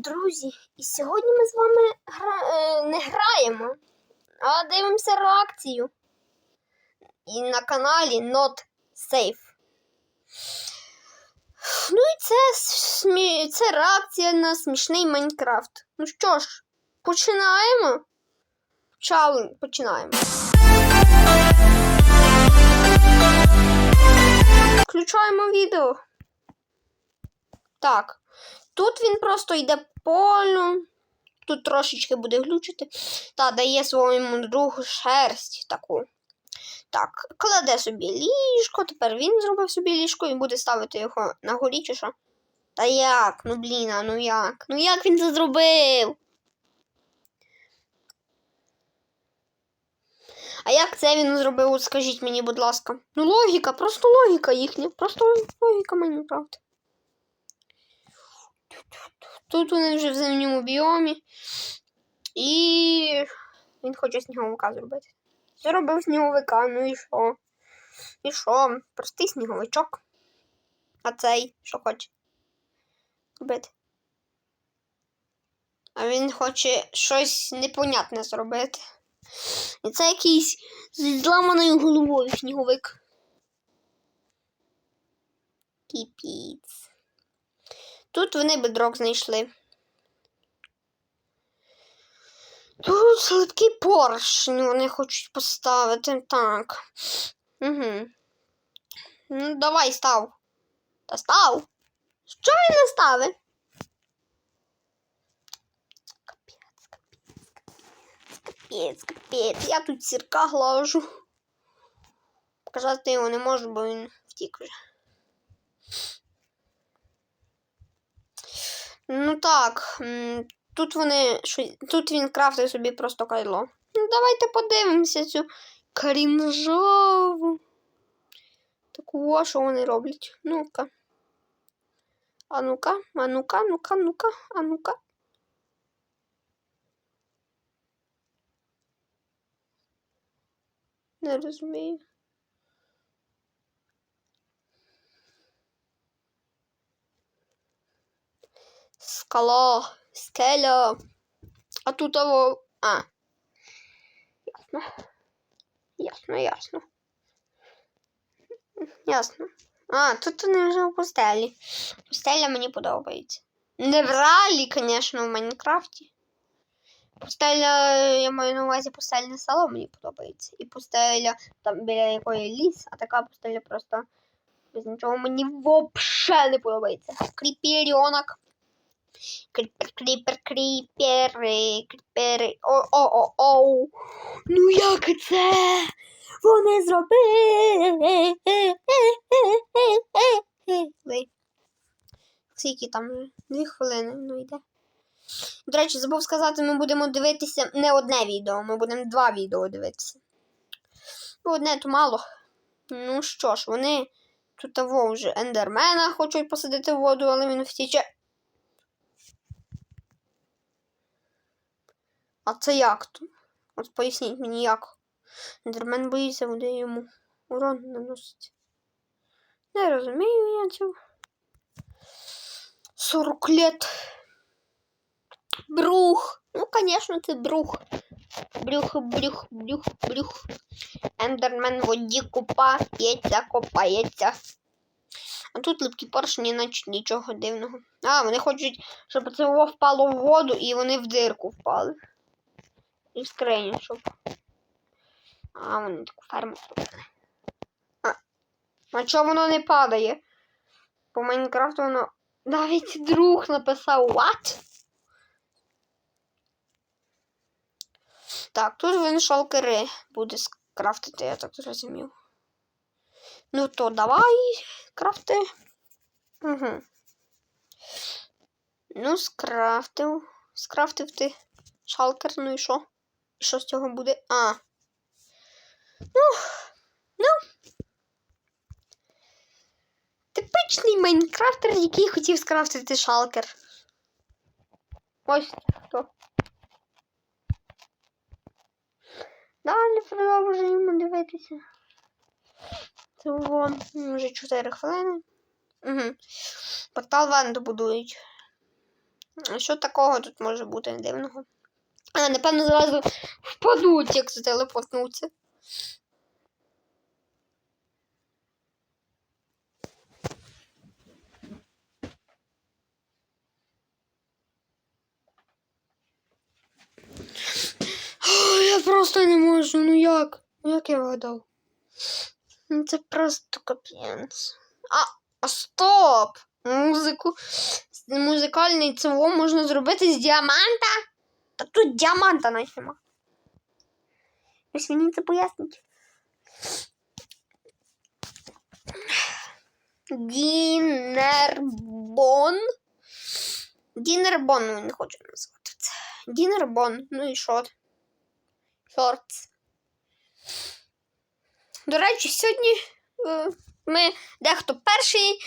друзі! І сьогодні ми з вами гра... е, не граємо, а дивимося реакцію. І на каналі Not Safe. Ну і це, смі... це реакція на смішний Майнкрафт. Ну що ж, починаємо? Почали, починаємо. Включаємо відео. Так. Тут він просто йде полю. Тут трошечки буде глючити. Та дає своєму другу шерсть таку. Так, кладе собі ліжко. Тепер він зробив собі ліжко і буде ставити його на горі, чи що? Та як? Ну блін, а ну як? Ну як він це зробив? А як це він зробив? От Скажіть мені, будь ласка. Ну логіка, просто логіка їхня. Просто логіка Майнкрафт. Тут вони вже в земному біомі. І він хоче сніговика зробити. Зробив сніговика, ну і що? І що? Простий сніговичок. А цей що хоче? Робити. А він хоче щось непонятне зробити. І це якийсь зламаною головою сніговик. Кіпіць. Тут вони бедрок знайшли. Тут слабкий поршень вони хочуть поставити. Так. Угу. Ну, давай став. Та став. Що він не ставить? Капець, капець, капець, капець. Я тут сірка глажу. Показати його не можу, бо він втік вже. Ну так, тут вони тут він крафтить собі просто кайло. Ну, давайте подивимося цю крінжову. Таку що вони роблять. Ну-ка. А ну-ка, а ну-ка, ну-ка, ну-ка, а ну-ка. Не розумію. Скала, скеля. А тут того. А. Ясно. Ясно, ясно. Ясно. А, тут вони вже в пустелі. Пустеля мені подобається. Не в реалі, звісно, в Майнкрафті. Пустеля, я маю на увазі пустельне село мені подобається. І пустеля там біля якої ліс, а така пустеля просто без нічого мені взагалі не подобається. Кріпіріонок. Кріпер, кріпер, кріпери, кріпери. О-о-о-о. Ну як це? Вони зробили. Скільки там? Дві хвилини, ну йде. До речі, забув сказати, ми будемо дивитися не одне відео, ми будемо два відео дивитися. Бо одне то мало. Ну що ж, вони тут того вже ендермена хочуть посадити в воду, але він втіче. А це як то? От поясніть мені як. Ендермен боїться, води йому урон наносить. Не розумію я цього. 40 лет. Брух. Ну, конечно, це брух. Брюх, брюх, брюх, брюх. Ендермен в воді купається, копається. А тут липкі поршні, наче нічого дивного. А, вони хочуть, щоб це впало в воду і вони в дирку впали. І щоб. А, вони таку ферму зробили. А, чого воно не падає? По Майнкрафту воно. Навіть друг написав What? Так, тут він шалкери буде скрафтити, я так зрозумів. Ну то давай крафти. Угу. Ну, скрафтив. Скрафтив ти шалкер, ну і що? Що з цього буде? А. Ну, ну. Типичний майнкрафтер, який хотів скрафтити шалкер. Ось хто. Далі продовжуємо дивитися. Це вон вже 4 хвилини. Угу. Портал ван добудують. Що такого тут може бути дивного? А, напевно, зразу впадуть, як зателепортнуться. Ой, Я просто не можу, ну як? Ну як я вгадав? Ну це просто капець. А, а стоп! Музику. Музикальний цього можна зробити з діаманта. Та тут діаманта навіть нема. Ось мені це пояснить. Дінербон. Дінербон він хоче назвати це. Дінербон. Ну і що? Шортс. До речі, сьогодні е, ми дехто перший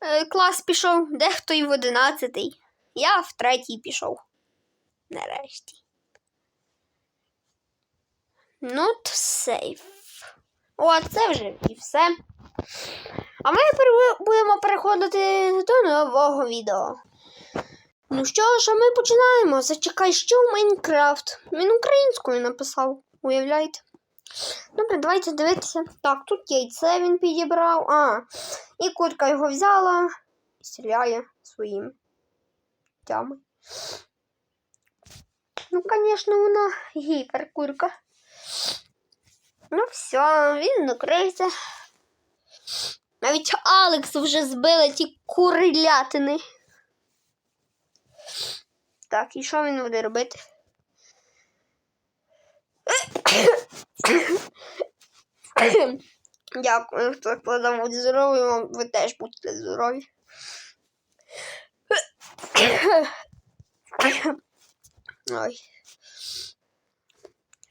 е, клас пішов, дехто і в одинадцятий. Я в третій пішов. Нарешті. Not safe. О, це вже і все. А ми будемо переходити до нового відео. Ну що ж, а ми починаємо. Зачекай, що в Майнкрафт. Він українською написав, уявляєте? Добре, давайте дивитися. Так, тут яйце він підібрав. А, і курка його взяла і стріляє своїм тями. Ну, звісно, вона гіперкурка. Ну, все, він накрився. Навіть Алекс вже збили ті курилятини. Так, і що він буде робити? Дякую, хто складав будь здоровий, вам ви теж будьте здорові. Ой.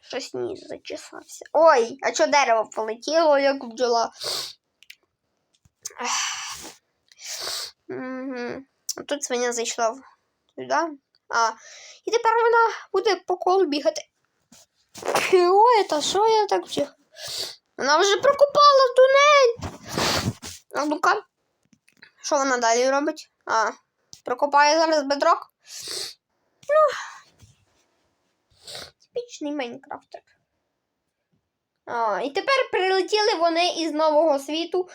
Щось ніж зачесався. Ой, а що дерево полетіло, як бджола? Мгм. Тут свиня зайшла сюди. А, і тепер вона буде по колу бігати. Ой, та що я так вчих? Вона вже прокопала тунель. А ну-ка. Що вона далі робить? А, прокопає зараз бедрок. Ну. Типічний Майнкрафтер. А, і тепер прилетіли вони із нового світу.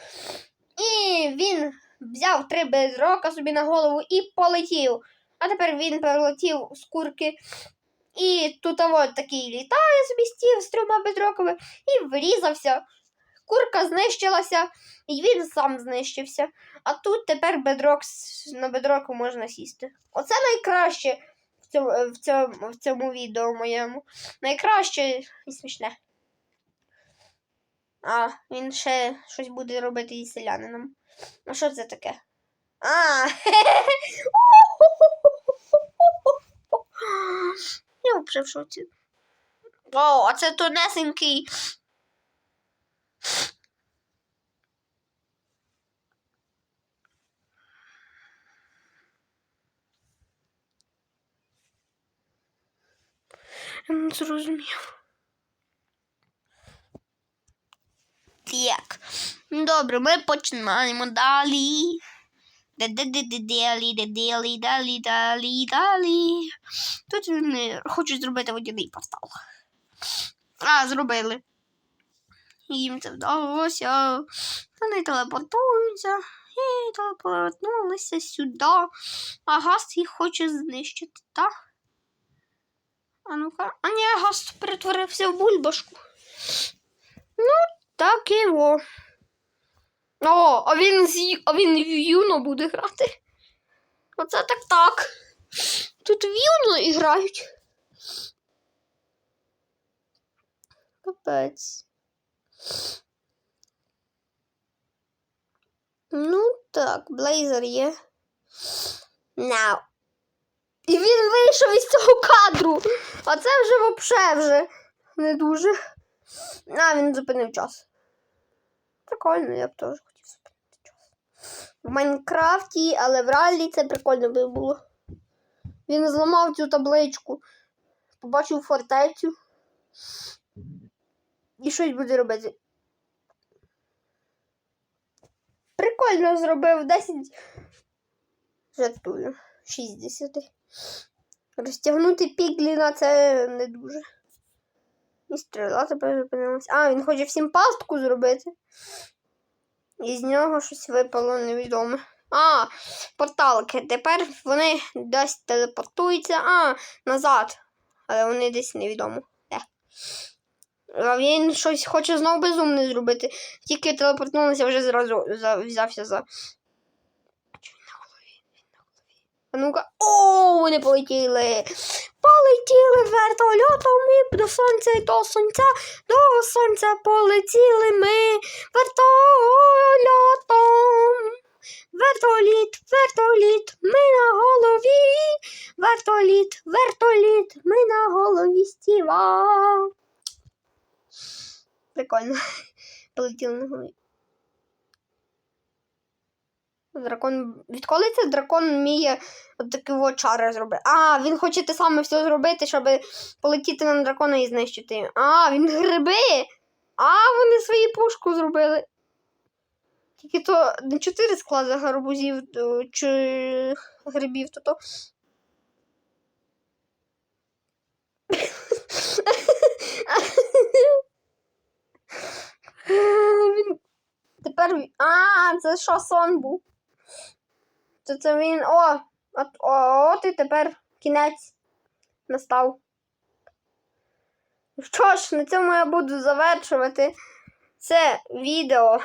І він взяв три безрока собі на голову і полетів. А тепер він прилетів з курки. І тут от такий літає собі стів з трьома безроками і врізався. Курка знищилася, і він сам знищився. А тут тепер бедрок на бедроку можна сісти. Оце найкраще цьому, в цьому, в цьому відео моєму. Найкраще і смішне. А, він ще щось буде робити із селянином. Ну що це таке? А, я вже в шоці. О, а це тонесенький. Я не зрозумів. Так. Добре, ми починаємо далі. Де-де-де-де-далі, де-далі, далі, далі, далі. Тут вони хочуть зробити водяний портал. А, зробили. Їм це вдалося. Вони телепортуються і телепортнулися сюди. А Гаст їх хоче знищити, так? А ну-ка. А ні, Гаст перетворився в бульбашку. Ну, так во. О, а він з а він в Юно буде грати. Оце так так. Тут в Юно грають. Капець. Ну так, блейзер є. Now. І він вийшов із цього кадру. А це вже вообще вже не дуже. А, він зупинив час. Прикольно, я б теж хотів зупинити час. В Майнкрафті, але в реалі це прикольно би було. Він зламав цю табличку, побачив фортецю. І щось буде робити. Прикольно зробив 10. Жартую. 60. Розтягнути пігліна це не дуже. І стріла тепер зупинилась. А, він хоче всім пастку зробити. І з нього щось випало невідоме. А, порталки. Тепер вони десь телепортуються. А, назад. Але вони десь невідомо. Де. А він щось хоче знову безумне зробити. Тільки телепортнулися, вже зразу взявся за. Чи він на голові? Він на голові. А ну-ка. О, вони полетіли. Полетіли вертольотом і до сонця, і до сонця, до сонця полетіли ми вертольотом. Вертоліт, вертоліт, ми на голові. Вертоліт, вертоліт, ми на голові стіва. Прикольно. Полетіли на голові. Дракон. Відколи це дракон вміє такі чари зробити? А, він хоче те саме все зробити, щоб полетіти на дракона і знищити. А, він гриби. А, вони свою пушку зробили. Тільки то не чотири склади гарбузів чи грибів, то то. Тепер. А, це що сон був? То це він. О! От, о, от і тепер кінець настав. Що ж, на цьому я буду завершувати це відео.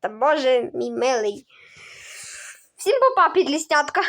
Та боже, мій милий. Всім попа, підлістятка.